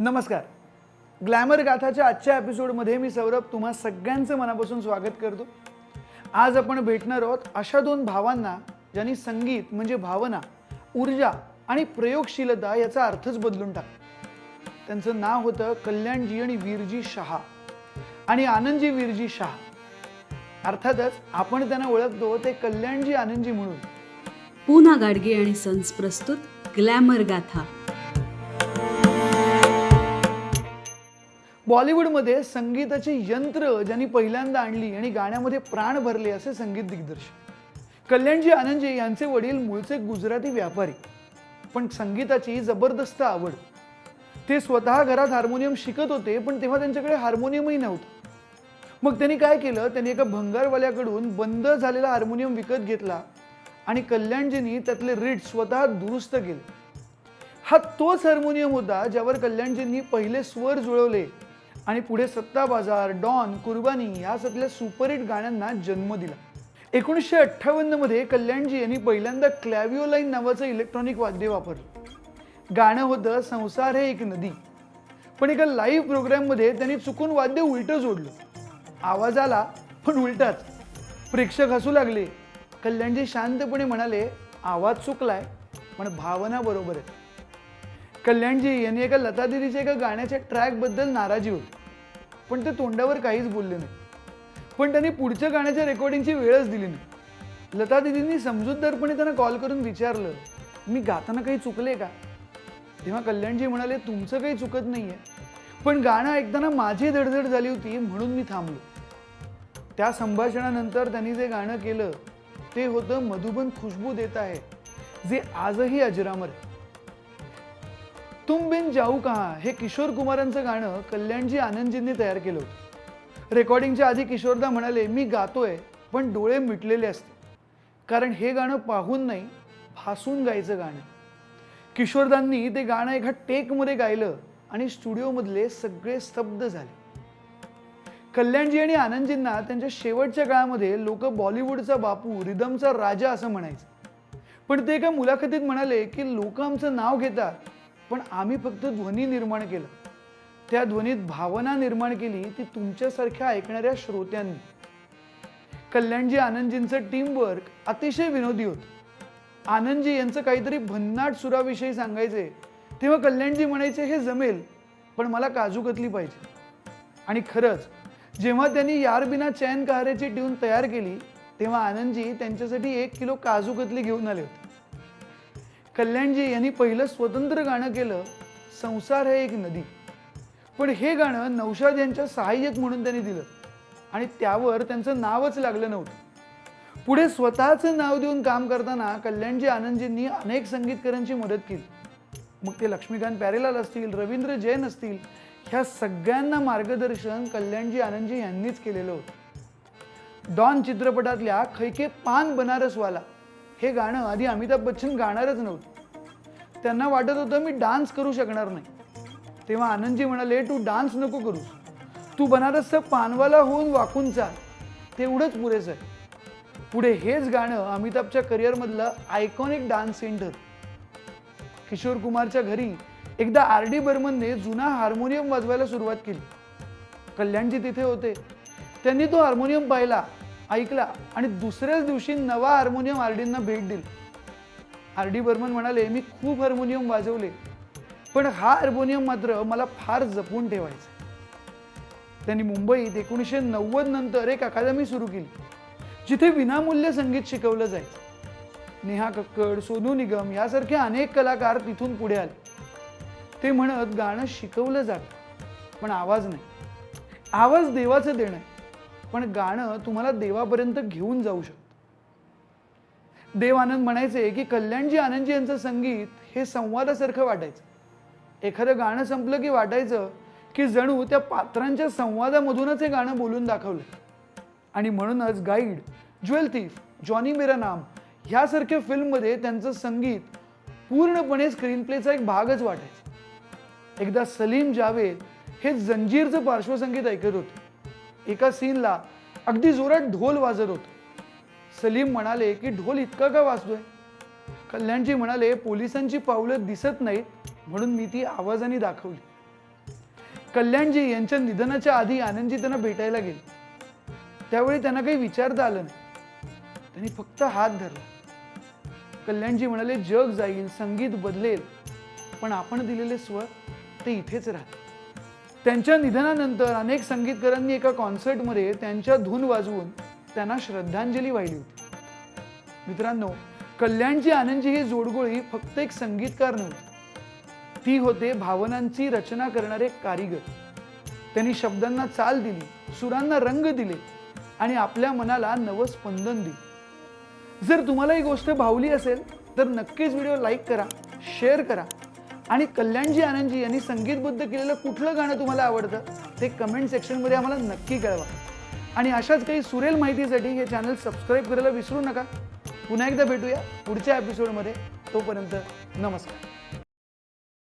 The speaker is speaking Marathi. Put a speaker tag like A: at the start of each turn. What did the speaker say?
A: नमस्कार. ग्लॅमर गाथाच्या आजच्या एपिसोडमध्ये मी सौरभ तुम्हा सगळ्यांचं मनापासून स्वागत करतो. आज आपण भेटणार आहोत अशा दोन भावांना ज्यांनी संगीत म्हणजे भावना ऊर्जा आणि प्रयोगशीलता याचा अर्थच बदलून टाकला. त्यांचं नाव होतं कल्याणजी आणि वीरजी शहा आणि आनंदजी वीरजी शहा. अर्थातच आपण त्यांना ओळखतो ते कल्याणजी आनंदजी म्हणून.
B: पूना गाडगे आणि सन्स प्रस्तुत ग्लॅमर गाथा.
A: बॉलिवूडमध्ये संगीताची यंत्र ज्यांनी पहिल्यांदा आणली आणि गाण्यामध्ये प्राण भरले असे संगीत दिग्दर्शक. कल्याणजी आनंदजी यांचे वडील मूळचे गुजराती व्यापारी. पण संगीताची जबरदस्त आवड. ते स्वतः घरात हार्मोनियम शिकत होते पण तेव्हा त्यांच्याकडे हार्मोनियमही नव्हतं. मग त्यांनी काय केलं? त्यांनी एका भंगारवाल्याकडून बंद झालेला हार्मोनियम विकत घेतला आणि कल्याणजींनी त्यातले रीड स्वतः दुरुस्त केले. हा तोच हार्मोनियम होता ज्यावर कल्याणजींनी पहिले स्वर जुळवले. आणि पुढे सत्ता बाजार डॉन कुर्बानी यासारख्या सुपरहिट गाण्यांना जन्म दिला. एकोणीसशे अठ्ठावन्नमध्ये कल्याणजी यांनी पहिल्यांदा क्लॅव्हिओलाईन नावाचं इलेक्ट्रॉनिक वाद्य वापरलं. गाणं होतं संसार हे एक नदी. पण एका लाईव्ह प्रोग्राममध्ये त्यांनी चुकून वाद्य उलटं जोडलं. आवाज आला पण उलटाच. प्रेक्षक हसू लागले. कल्याणजी शांतपणे म्हणाले आवाज चुकलाय पण भावना बरोबर आहे. कल्याणजी यांनी एका लतादिदीच्या एका गाण्याच्या ट्रॅकबद्दल नाराजी होती. पण ते तोंडावर काहीच बोलले नाही. पण त्यांनी पुढच्या गाण्याच्या रेकॉर्डिंगची वेळच दिली नाही. लता दिदींनी समजूतदारपणे त्यांना कॉल करून विचारलं मी गाताना काही चुकले का? तेव्हा कल्याणजी म्हणाले तुमचं काही चुकत नाही आहे पण गाणं ऐकताना माझी धडधड झाली होती म्हणून मी थांबलो. त्या संभाषणानंतर त्यांनी जे गाणं केलं ते होतं मधुबन खुशबू देत आहे जे आजही अजरामर आहे. तुम बिन जाऊ कहा? हे किशोर कुमारांचं गाणं कल्याणजी आनंदजींनी तयार केलं होतं. रेकॉर्डिंगच्या आधी किशोरदा म्हणाले मी गातोय पण डोळे मिटलेले असते कारण हे गाणं पाहून नाही भासून गायचं गाणं. किशोरदांनी ते गाणं एका टेकमध्ये गायलं आणि स्टुडिओमधले सगळे स्तब्ध झाले. कल्याणजी आणि आनंदजींना त्यांच्या शेवटच्या काळामध्ये लोक बॉलिवूडचा बापू रिदमचा राजा असं म्हणायचे. पण ते एका मुलाखतीत म्हणाले की लोक आमचं नाव घेतात पण आम्ही फक्त ध्वनी निर्माण केला. त्या ध्वनीत भावना निर्माण केली ती तुमच्यासारख्या ऐकणाऱ्या श्रोत्यांनी. कल्याणजी आनंदजींचं टीमवर्क अतिशय विनोदी होतं. आनंदजी यांचं काहीतरी भन्नाट सुराविषयी सांगायचे तेव्हा कल्याणजी म्हणायचे हे जमेल पण मला काजू कतली पाहिजे. आणि खरंच जेव्हा त्यांनी यार बिना चैन कहारेची ट्यून तयार केली तेव्हा आनंदजी त्यांच्यासाठी एक किलो काजू कतली घेऊन आले होते. कल्याणजी यांनी पहिलं स्वतंत्र गाणं केलं संसार हे एक नदी. पण हे गाणं नौशाद यांच्या सहाय्यक म्हणून त्यांनी दिलं. आणि त्यावर त्यांचं नावच लागलं नव्हतं. पुढे स्वतःचं नाव देऊन काम करताना कल्याणजी आनंदजींनी अनेक संगीतकारांची मदत केली. मग ते लक्ष्मीकांत प्यारेलाल असतील रवींद्र जैन असतील ह्या सगळ्यांना मार्गदर्शन कल्याणजी आनंदजी यांनीच केलेलं होतं. डॉन चित्रपटातल्या खैके पान बनारसवाला हे गाणं आधी अमिताभ बच्चन गाणारच नव्हतं. त्यांना वाटत होतं मी डान्स करू शकणार नाही. तेव्हा आनंदजी म्हणाले तू डान्स नको करूस. तू बनारसचं पानवाला होऊन वाकून चाल. तेवढंच पुरेसं आहे पुढे हेच गाणं अमिताभच्या करिअरमधलं आयकॉनिक डान्स सेंटर किशोर कुमारच्या घरी एकदा आर डी बर्मनने जुना हार्मोनियम वाजवायला सुरुवात केली. कल्याणजी तिथे होते. त्यांनी तो हार्मोनियम पाहिला ऐकला आणि दुसऱ्याच दिवशी नवा हार्मोनियम आर डींना भेट दिली. आर डी बर्मन म्हणाले मी खूप हार्मोनियम वाजवले पण हा हार्मोनियम मात्र मला फार जपून ठेवायचा. त्यांनी मुंबईत एकोणीसशे नव्वद नंतर एक अकादमी सुरू केली जिथे विनामूल्य संगीत शिकवलं जायचं. नेहा कक्कड सोनू निगम यासारखे अनेक कलाकार तिथून पुढे आले. ते म्हणत गाणं शिकवलं जातं पण आवाज नाही. आवाज देवाचं देणं आहे पण गाणं तुम्हाला देवापर्यंत घेऊन जाऊ शकतं. देव आनंद म्हणायचे की कल्याणजी आनंदजी यांचं संगीत हे संवादासारखं वाटायचं. एखादं गाणं संपलं की वाटायचं की जणू त्या पात्रांच्या संवादामधूनच हे गाणं बोलून दाखवलं. आणि म्हणूनच गाईड ज्वेल थीफ जॉनी मेरा नाम ह्यासारख्या फिल्ममध्ये त्यांचं संगीत पूर्णपणे स्क्रीन प्लेचा एक भागच वाटायचा. एकदा सलीम जावेद हे जंजीरचं पार्श्वसंगीत ऐकत होते. एका सीनला अगदी जोरात ढोल वाजत होतं. सलीम म्हणाले की ढोल इतका का वाजतोय? कल्याणजी म्हणाले पोलिसांची पावलं दिसत नाहीत म्हणून मी ती आवाजाने दाखवली. कल्याणजी यांच्या निधनाच्या आधी आनंदजी त्यांना भेटायला गेले. त्यावेळी त्यांना काही विचारता आलं नाही. त्यांनी फक्त हात धरला. कल्याणजी म्हणाले जग जाईल संगीत बदलेल पण आपण दिलेले स्वर ते इथेच राहते त्यांच्या निधनानंतर अनेक संगीतकारांनी एका कॉन्सर्टमध्ये त्यांच्या धून वाजवून त्यांना श्रद्धांजली वाहिली होती. मित्रांनो कल्याणजी आनंदजी ही जोडगोळी फक्त एक संगीतकार नव्हती. ती होते भावनांची रचना करणारे कारिगर. त्यांनी शब्दांना चाल दिली सुरांना रंग दिले आणि आपल्या मनाला नवं स्पंदन दिले. जर तुम्हाला ही गोष्ट भावली असेल तर नक्कीच व्हिडिओ लाईक करा शेअर करा आणि कल्याणजी आनंदजी यांनी संगीतबद्ध केलेलं कुठलं गाणं तुम्हाला आवडतं ते कमेंट सेक्शनमध्ये आम्हाला नक्की कळवा. आणि अशाच काही सुरेल माहितीसाठी हे चॅनल सबस्क्राईब करायला विसरू नका. पुन्हा एकदा भेटूया पुढच्या एपिसोडमध्ये तोपर्यंत नमस्कार.